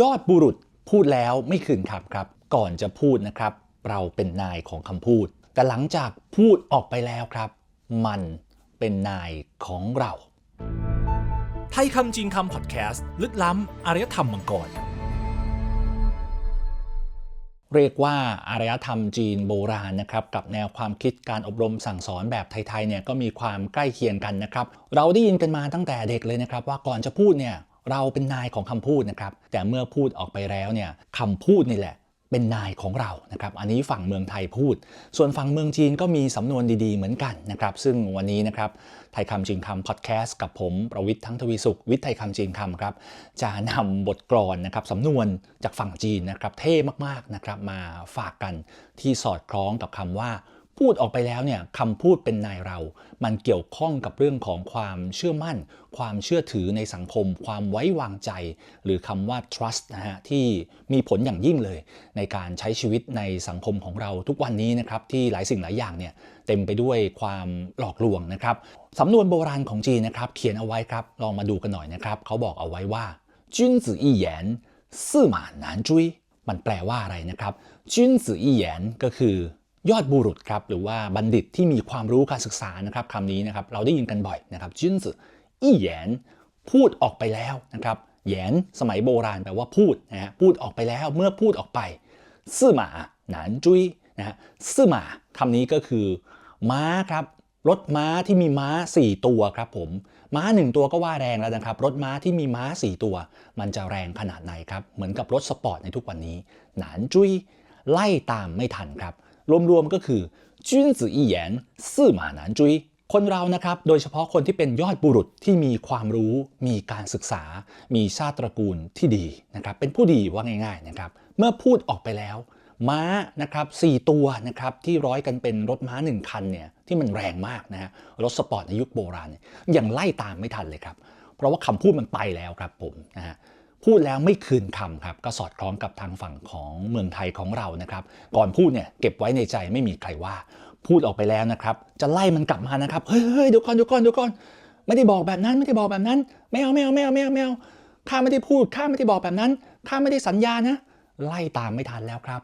ยอดบุรุษพูดแล้วไม่คืนคำครับ ก่อนจะพูดนะครับ เราเป็นนายของคำพูด แต่หลังจากพูดออกไปแล้วครับ มันเป็นนายของเรา ไทยคำจริงคำพอดแคสต์ลึกล้ำอารยธรรมมังกรเรียกว่าอารยธรรมจีนโบราณนะครับกับแนวความคิดการอบรมสั่งสอนแบบไทยๆเนี่ยก็มีความใกล้เคียงกันนะครับ เราได้ยินกันมาตั้งแต่เด็กเลยนะครับ ว่าก่อนจะพูดเนี่ย เราเป็นนายของคำพูดนะครับ แต่เมื่อพูดออกไปแล้วเนี่ยคำพูดนี่แหละเป็นนายของเรานะครับ อันนี้ฝั่งเมืองไทยพูด ส่วนฝั่งเมืองจีนก็มีสำนวนดีๆเหมือนกันนะครับ ซึ่งวันนี้นะครับ ไทยคำจริงคำพอดแคสต์กับผมประวิทย์ทั้งทวีสุข วิทย์ไทยคำจริงคำครับ จะนำบทกลอนนะครับสำนวนจากฝั่งจีนนะครับ เท่มากๆนะครับ มาฝากกันที่สอดคล้องกับคำว่า พูดออกไปแล้วเนี่ยคำพูดเป็นนายเรา มันเกี่ยวข้องกับเรื่องของความเชื่อมั่น ความเชื่อถือในสังคม ความไว้วางใจ หรือคำว่า trust นะฮะที่มีผลอย่างยิ่งเลย ในการใช้ชีวิตในสังคมของเราทุกวันนี้นะครับที่หลายสิ่งหลายอย่างเนี่ยเต็มไปด้วยความหลอกลวงนะครับสำนวนโบราณของจีนนะครับเขียนเอาไว้ครับลองมาดูกันหน่อยนะครับเขาบอกเอาไว้ว่าจุนจืออีหยนซื่อหมานนานจุ้ยมันแปลว่าอะไรนะครับจุนจืออีหยนก็คือ ยอดบุรุษครับหรือว่าบัณฑิตที่มีความรู้การศึกษานะครับคำนี้นะครับเราได้ยินกันบ่อยนะครับจุนสืออี้แยนพูดออกไปแล้วนะครับแยนสมัยโบราณแปลว่าพูดนะฮะพูดออกไปแล้วเมื่อพูดออกไปซื่อหมาหนานจุ้ยนะฮะซื่อหมาคำนี้ก็คือม้าครับรถม้าที่มีม้า 4 ตัวครับผม ม้า 1 ตัวก็ว่าแรงแล้วนะครับ รถม้าที่มีม้า 4 ตัว มันจะแรงขนาดไหนครับ เหมือนกับรถสปอร์ตในทุกวันนี้ หนานจุ้ยไล่ตามไม่ทันครับ รวมๆก็คือจุนจืออีหยนซื่อหมาหนานจุยคนเรานะครับ โดยเฉพาะคนที่เป็นยอดบุรุษที่มีความรู้ มีการศึกษา มีชาติตระกูลที่ดีนะครับ เป็นผู้ดีว่าง่าย ๆนะครับ เมื่อพูดออกไปแล้ว ม้านะครับสี่ตัวนะครับที่ร้อยกันเป็นรถม้าหนึ่งคันเนี่ยที่มันแรงมากนะฮะรถสปอร์ตในยุคโบราณเนี่ยยังไล่ตามไม่ทันเลยครับ เพราะว่าคำพูดมันไปแล้วครับผมนะฮะ พูดแล้วไม่คืนคำครับก็สอดคล้องกับทางฝั่งของเมืองไทยของเรานะครับ ก่อนพูดเนี่ยเก็บไว้ในใจไม่มีใครว่า พูดออกไปแล้วนะครับ จะไล่มันกลับมานะครับเฮ้ยเฮ้ยเดี๋ยวก่อนเดี๋ยวก่อนเดี๋ยวก่อนไม่ได้บอกแบบนั้นไม่ได้บอกแบบนั้นไม่เอาไม่เอาไม่เอาไม่เอาไม่เอาข้าไม่ได้พูดข้าไม่ได้บอกแบบนั้นข้าไม่ได้สัญญานะไล่ตามไม่ทันแล้วครับ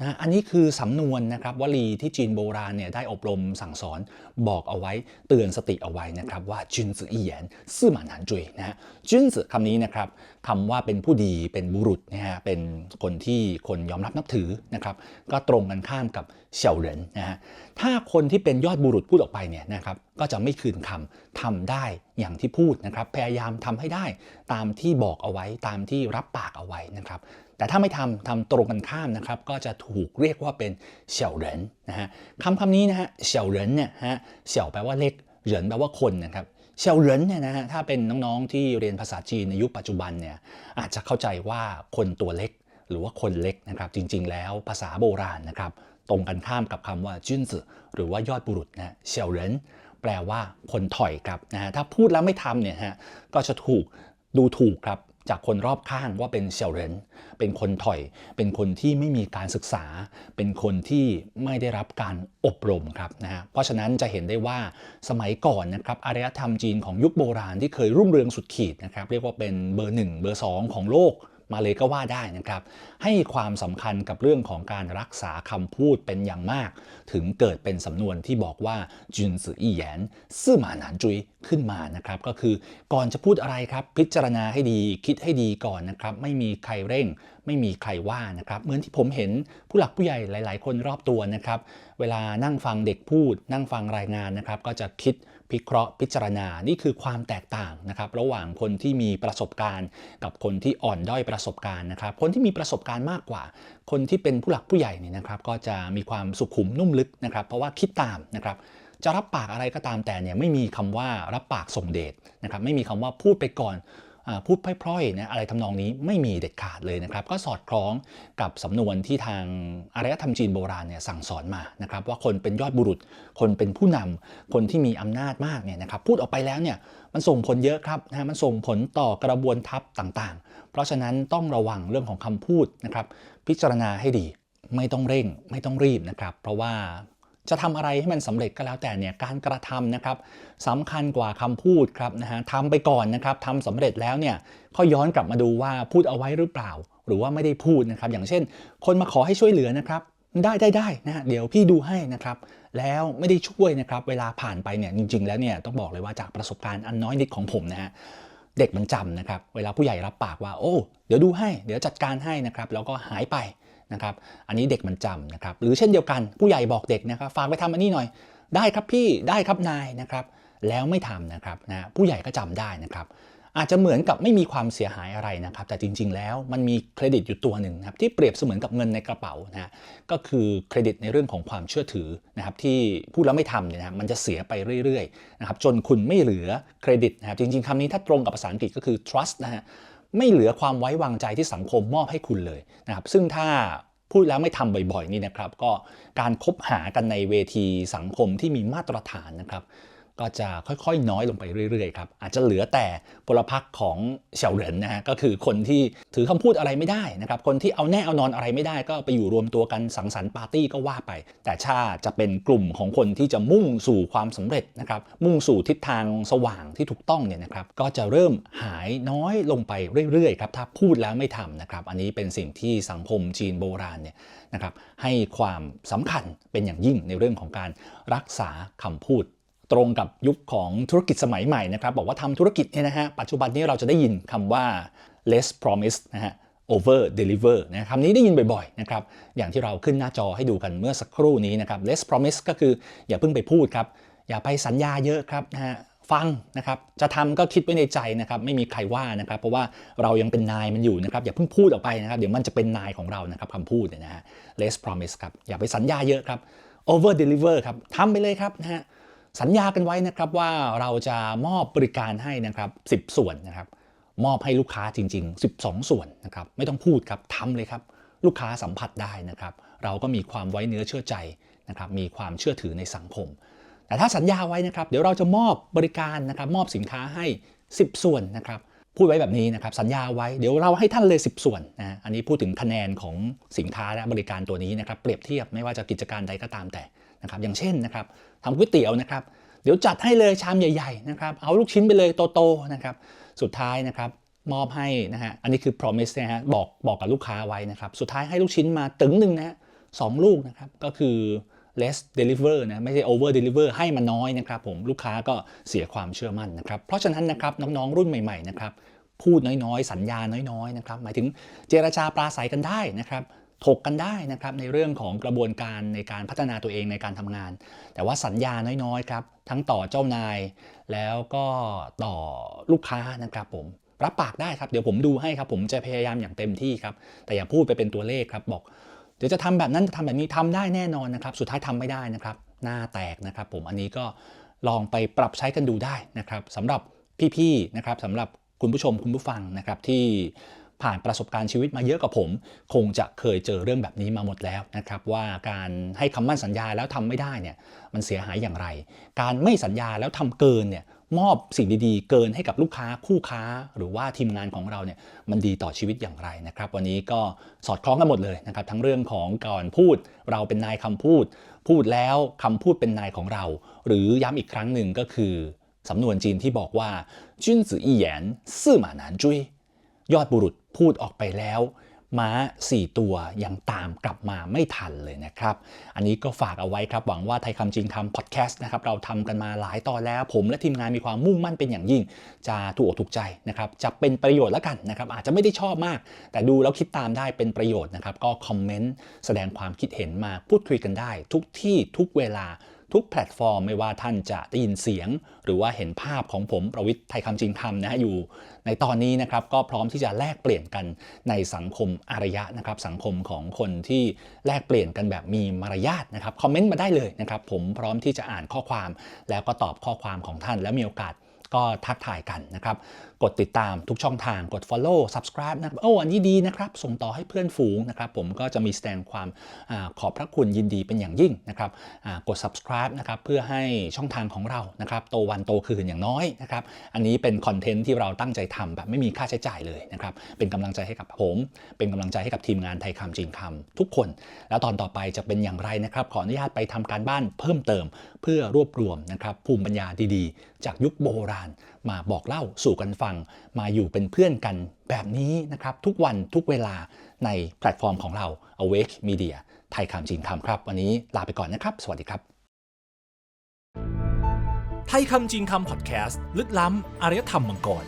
นะอันนี้คือสำนวนนะครับวลีที่จีนโบราณเนี่ยได้อบรมสั่งสอนบอกเอาไว้เตือนสติเอาไว้นะครับว่าจุนซืออีหยนซื่อหมานหนานจุยนะฮะจุนซือคำนี้นะครับคำว่าเป็นผู้ดีเป็นบุรุษนะฮะเป็นคนที่คนยอมรับนับถือนะครับก็ตรงกันข้ามกับเฉียวเหรินนะฮะถ้าคนที่เป็นยอดบุรุษพูดออกไปเนี่ยนะครับก็จะไม่คืนคำทำได้อย่างที่พูดนะครับพยายามทำให้ได้ตามที่บอกเอาไว้ตามที่รับปากเอาไว้นะครับ แต่ถ้าไม่ทำทำตรงกันข้ามนะครับก็จะถูกเรียกว่าเป็นเฉียวเหรินนะฮะคำคำนี้นะฮะเฉียวเหรินเนี่ยฮะเฉียวแปลว่าเล็กเหรินแปลว่าคนนะครับเฉียวเหรินเนี่ยนะฮะถ้าเป็นน้องๆที่เรียนภาษาจีนในยุคปัจจุบันเนี่ยอาจจะเข้าใจว่าคนตัวเล็ก หรือว่าคนเล็กนะครับจริง ๆ แล้วภาษาโบราณนะครับตรงกันข้ามกับคำว่าจุนสือหรือว่ายอดบุรุษนะเฉียวเหรินแปลว่าคนถอยครับนะฮะถ้าพูดแล้วไม่ทำเนี่ยฮะก็จะถูกดูถูกครับ จากคนรอบข้างว่าเป็นเฉลเรนเป็นคนถอย เป็นคนที่ไม่มีการศึกษา เป็นคนที่ไม่ได้รับการอบรมครับนะฮะเพราะฉะนั้นจะเห็นได้ว่าสมัยก่อนนะครับอารยธรรมจีนของยุคโบราณที่เคยรุ่งเรืองสุดขีดนะครับ เรียกว่าเป็นเบอร์หนึ่งเบอร์สองของโลก มาเลยก็ว่าได้นะครับ ให้ความสำคัญกับเรื่องของการรักษาคำพูดเป็นอย่างมาก ถึงเกิดเป็นสำนวนที่บอกว่าจุนสืออีแยนซื่อหมาหนานจุยขึ้นมานะครับก็คือก่อนจะพูดอะไรครับ พิจารณาให้ดีคิดให้ดีก่อนนะครับ ไม่มีใครเร่ง ไม่มีใครว่านะครับเหมือนที่ผมเห็นผู้หลักผู้ใหญ่หลาย ๆ คนรอบตัวนะครับ เวลานั่งฟังเด็กพูด นั่งฟังรายงานนะครับ ก็จะคิด พิเคราะห์พิจารณา นี่คือความแตกต่างนะครับระหว่างคนที่มีประสบการณ์ กับคนที่อ่อนด้อยประสบการณ์นะครับ คนที่มีประสบการณ์มากกว่า คนที่เป็นผู้หลักผู้ใหญ่เนี่ยนะครับ ก็จะมีความสุขุมนุ่มลึกนะครับ เพราะว่าคิดตามนะครับจะรับปากอะไรก็ตามแต่เนี่ยไม่มีคำว่ารับปากส่งเดชนะครับไม่มีคำว่าพูดไปก่อน พูดพร่อยๆนะอะไรทำนองนี้ไม่มีเด็ดขาดเลยนะครับ ก็สอดคล้องกับสำนวนที่ทางอารยธรรมจีนโบราณเนี่ยสั่งสอนมานะครับว่าคนเป็นยอดบุรุษ คนเป็นผู้นำคนที่มีอำนาจมากเนี่ยนะครับพูดออกไปแล้วเนี่ยมันส่งผลเยอะครับนะมันส่งผลต่อกระบวนทัพต่างๆ เพราะฉะนั้นต้องระวังเรื่องของคำพูดนะครับพิจารณาให้ดีไม่ต้องเร่งไม่ต้องรีบนะครับ เพราะว่า จะทำอะไรให้มันสำเร็จก็แล้วแต่เนี่ยการกระทำนะครับสำคัญกว่าคำพูดครับนะฮะทำไปก่อนนะครับทำสำเร็จแล้วเนี่ยก็ย้อนกลับมาดูว่าพูดเอาไว้หรือเปล่า หรือว่าไม่ได้พูดนะครับ อย่างเช่น คนมาขอให้ช่วยเหลือนะครับได้ได้ได้นะเดี๋ยวพี่ดูให้นะครับ แล้วไม่ได้ช่วยนะครับ เวลาผ่านไปเนี่ยจริง ๆ แล้วเนี่ยต้องบอกเลยว่าจากประสบการณ์อันน้อยนิดของผมนะฮะเด็กมันจำนะครับ เวลาผู้ใหญ่รับปากว่าโอ้ เดี๋ยวดูให้ เดี๋ยวจัดการให้นะครับ แล้วก็หายไป นะครับ อันนี้เด็กมันจำนะครับ หรือเช่นเดียวกันผู้ใหญ่บอกเด็กนะครับ ฝากไปทำอันนี้หน่อย ได้ครับพี่ ได้ครับนายนะครับ แล้วไม่ทำนะครับนะ ผู้ใหญ่ก็จำได้นะครับ อาจจะเหมือนกับไม่มีความเสียหายอะไรนะครับ แต่จริง ๆ แล้วมันมีเครดิตอยู่ตัวหนึ่งครับที่เปรียบเสมือนกับเงินในกระเป๋านะฮะก็คือเครดิตในเรื่องของความเชื่อถือนะครับที่พูดแล้วไม่ทำเนี่ยนะครับมันจะเสียไปเรื่อยๆนะครับจนคุณไม่เหลือเครดิตนะครับ จริง ๆคำนี้ถ้าตรงกับภาษาอังกฤษก็คือ trust นะฮะ ไม่เหลือความไว้วางใจที่สังคมมอบให้คุณเลยนะครับซึ่งถ้าพูดแล้วไม่ทำบ่อยๆนี่นะครับ ก็การคบหากันในเวทีสังคมที่มีมาตรฐานนะครับ ก็จะค่อยๆ น้อยลงไปเรื่อยๆครับอาจจะเหลือแต่พลพรรคของเฉาเหรินนะฮะก็คือคนที่ถือคำพูดอะไรไม่ได้นะครับคนที่เอาแน่เอานอนอะไรไม่ได้ ก็ไปอยู่รวมตัวกันสังสรรค์ปาร์ตี้ก็ว่าไป แต่ชาจะเป็นกลุ่มของคนที่จะมุ่งสู่ความสำเร็จนะครับมุ่งสู่ทิศทางสว่างที่ถูกต้องเนี่ยนะครับก็จะเริ่มหายน้อยลงไปเรื่อยๆครับถ้าพูดแล้วไม่ทำนะครับอันนี้เป็นสิ่งที่สังคมจีนโบราณเนี่ยนะครับให้ความสำคัญเป็นอย่างยิ่งในเรื่องของการรักษาคำพูด ตรงกับยุคของธุรกิจสมัยใหม่นะครับ บอกว่าทำธุรกิจเนี่ยนะฮะปัจจุบันนี้เราจะได้ยินคำว่า less promise นะฮะ over deliver นะคำนี้ได้ยินบ่อยๆนะครับอย่างที่เราขึ้นหน้าจอให้ดูกันเมื่อสักครู่นี้นะครับ less promise ก็คืออย่าเพิ่งไปพูดครับ อย่าไปสัญญาเยอะครับนะฮะฟังนะครับจะทำก็คิดไว้ในใจนะครับไม่มีใครว่านะครับเพราะว่าเรายังเป็นนายมันอยู่นะครับอย่าเพิ่งพูดออกไปนะครับเดี๋ยวมันจะเป็นนายของเรานะครับคำพูดเนี่ยนะฮะ less promise ครับอย่าไปสัญญาเยอะครับ over deliver ครับทำไปเลยครับนะฮะ สัญญากันไว้นะครับว่าเราจะมอบบริการให้นะครับ10 ส่วนนะครับ มอบให้ลูกค้าจริง ๆ 12 ส่วนนะครับ ไม่ต้องพูดครับทำเลยครับ ลูกค้าสัมผัสได้นะครับ เราก็มีความไว้เนื้อเชื่อใจนะครับ มีความเชื่อถือในสังคม แต่ถ้าสัญญาไว้นะครับ เดี๋ยวเราจะมอบบริการนะครับ มอบสินค้าให้ 10 ส่วนนะครับพูดไว้แบบนี้นะครับสัญญาไว้เดี๋ยวเราให้ท่านเลย 10 ส่วนนะอันนี้พูดถึงคะแนนของสินค้าและบริการตัวนี้นะครับ เปรียบเทียบไม่ว่าจะกิจการใดก็ตามแต่ นะครับอย่างเช่นนะครับทำก๋วยเตี๋ยวนะครับ เดี๋ยวจัดให้เลยชามใหญ่ๆนะครับเอาลูกชิ้นไปเลยโตๆนะครับสุดท้ายนะครับมอบให้นะฮะอันนี้คือ promise นะฮะบอกบอกกับลูกค้าไว้นะครับ สุดท้ายให้ลูกชิ้นมาตึงหนึ่งนะสองลูกนะครับก็คือ less deliver นะไม่ใช่ over deliver ให้มาน้อยนะครับผมลูกค้าก็เสียความเชื่อมั่นนะครับ เพราะฉะนั้นนะครับน้องๆรุ่นใหม่ๆนะครับพูดน้อยๆ สัญญาน้อยๆนะครับหมายถึงเจรจาปราศัยกันได้นะครับ ถกกันได้นะครับในเรื่องของกระบวนการในการพัฒนาตัวเองในการทำงาน แต่ว่าสัญญาน้อยๆครับทั้งต่อเจ้านาย แล้วก็ต่อลูกค้านะครับผมรับปากได้ครับเดี๋ยวผมดูให้ครับผมจะพยายามอย่างเต็มที่ครับแต่อย่าพูดไปเป็นตัวเลขครับบอกเดี๋ยวจะทำแบบนั้นจะทำแบบนี้ทำได้แน่นอนนะครับ สุดท้ายทำไม่ได้นะครับ หน้าแตกนะครับ ผมอันนี้ก็ลองไปปรับใช้กันดูได้นะครับสำหรับพี่ๆนะครับสำหรับคุณผู้ชมคุณผู้ฟังนะครับที่ ผ่านประสบการณ์ชีวิตมาเยอะกว่าผม คงจะเคยเจอเรื่องแบบนี้มาหมดแล้วนะครับว่าการให้คำมั่นสัญญาแล้วทำไม่ได้เนี่ยมันเสียหายอย่างไร การไม่สัญญาแล้วทำเกินเนี่ยมอบสิ่งดีๆ เกินให้กับลูกค้าคู่ค้า หรือว่าทีมงานของเราเนี่ยมันดีต่อชีวิตอย่างไรนะครับ วันนี้ก็สอดคล้องกันหมดเลยนะครับ ทั้งเรื่องของก่อนพูด เราเป็นนายคำพูด พูดแล้วคำพูดเป็นนายของเรา หรือย้ำอีกครั้งหนึ่งก็คือสำนวนจีนที่บอกว่าจุนจืออีหยนซื่อหมาหนานจุย ยอดบุรุษพูดออกไปแล้ว ม้า 4 ตัวยังตามกลับมาไม่ทันเลยนะครับ อันนี้ก็ฝากเอาไว้ครับ หวังว่าไทยคำจริงคำพอดแคสต์นะครับ เราทำกันมาหลายตอนแล้ว ผมและทีมงานมีความมุ่งมั่นเป็นอย่างยิ่ง จะถูกอกถูกใจนะครับ จะเป็นประโยชน์แล้วกันนะครับ อาจจะไม่ได้ชอบมาก แต่ดูแล้วคิดตามได้เป็นประโยชน์นะครับ ก็คอมเมนต์แสดงความคิดเห็นมาพูดคุยกันได้ ทุกที่ทุกเวลา ทุกแพลตฟอร์มไม่ว่าท่านจะได้ยินเสียง หรือว่าเห็นภาพของผมประวิทย์ไทยคำจริงคำนะฮะอยู่ ในตอนนี้นะครับก็พร้อมที่จะแลกเปลี่ยนกันในสังคมอารยะนะครับสังคมของคนที่แลกเปลี่ยนกันแบบมีมารยาทนะครับคอมเมนต์มาได้เลยนะครับผมพร้อมที่จะอ่านข้อความ แล้วก็ตอบข้อความของท่านและมีโอกาส ก็ทักทายกันนะครับ กดติดตามทุกช่องทางกด follow subscribe นะครับโอ้อันนี้ดีนะครับ ส่งต่อให้เพื่อนฝูงนะครับ ผมก็จะมีแสดงความอขอบพระคุณยินดีเป็นอย่างยิ่งนะครับกด subscribe นะครับเพื่อให้ช่องทางของเรานะครับโตวันโตคืนอย่างน้อยนะครับ อันนี้เป็นคอนเทนต์ที่เราตั้งใจทำแบบไม่มีค่าใช้จ่ายเลยนะครับ เป็นกำลังใจให้กับผม เป็นกำลังใจให้กับทีมงานไทยคำจีนคำทุกคน แล้วตอนต่อไปจะเป็นอย่างไรนะครับ ขออนุญาตไปทำการบ้านเพิ่มเติม เพื่อรวบรวมนะครับภูมิปัญญาดีๆ จากยุคโบราณมาบอกเล่าสู่กันฟัง มาอยู่เป็นเพื่อนกันแบบนี้นะครับ ทุกวันทุกเวลาในแพลตฟอร์มของเรา Awake Media ไทยคำจีนคำครับ วันนี้ลาไปก่อนนะครับ สวัสดีครับ ไทยคำจีนคำพอดแคสต์ลึกล้ำอารยธรรมมังกร